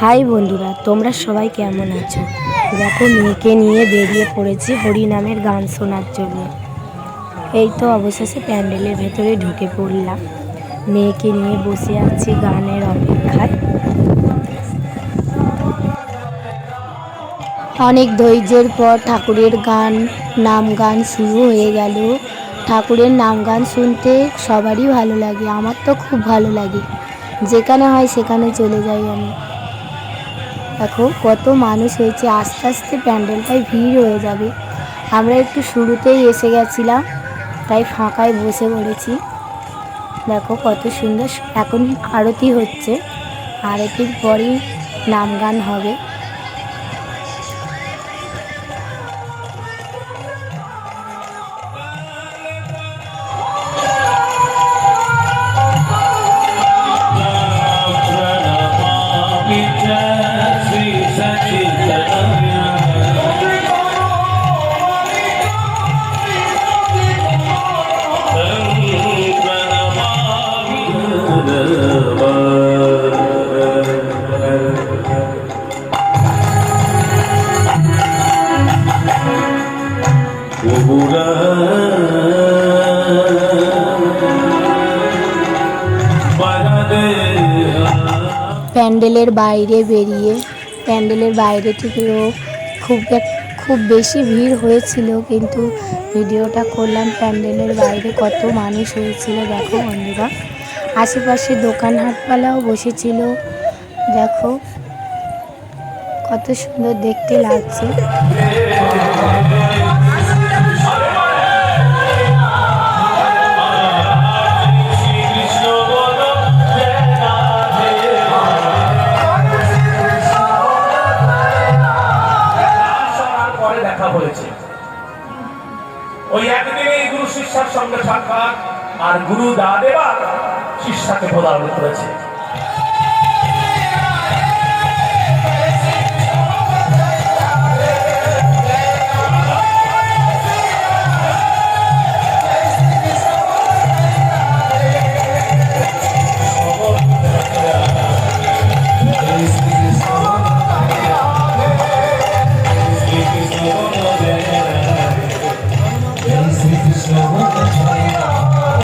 High বন্ধুরা, তোমরা সবাই কেমন আছো? দেখো, মেয়েকে নিয়ে বেরিয়ে পড়েছি হরিনামের গান শোনার জন্য। এই তো অবশেষে প্যান্ডেলের ভেতরে ঢুকে পড়লাম। মেয়েকে নিয়ে বসে আছি গানের অপেক্ষায়। অনেক ধৈর্যের পর ঠাকুরের গান, নাম গান শুরু হয়ে গেল। ঠাকুরের নাম গান শুনতে সবারই ভালো লাগে, আমার তো খুব ভালো লাগে। যেখানে হয় সেখানে চলে যাই আমি। দেখো কত মানুষ হয়েছে। আস্তে আস্তে প্যান্ডেলটাই ভিড় হয়ে যাবে। আমরা একটু শুরুতেই এসে গেছিলাম, তাই ফাঁকায় বসে পড়েছি। দেখো কত সুন্দর, এখন আরতি হচ্ছে। আরতির পরেই নাম গান হবে। প্যান্ডেলের বাইরে বেরিয়ে, প্যান্ডেলের বাইরে থেকেও খুব খুব বেশি ভিড় হয়েছিল, কিন্তু ভিডিওটা করলাম প্যান্ডেলের বাইরে কত মানুষ হয়েছিল, দেখো বন্ধুরা। আশেপাশে দোকান হাটপালাও বসেছিল, দেখো কত সুন্দর দেখতে লাগছে। হয়েছে ওই একদিনে গুরু শিষ্যার সঙ্গে সাক্ষাৎ আর গুরু দা দেবা শিষ্যাকে প্রদান করেছে।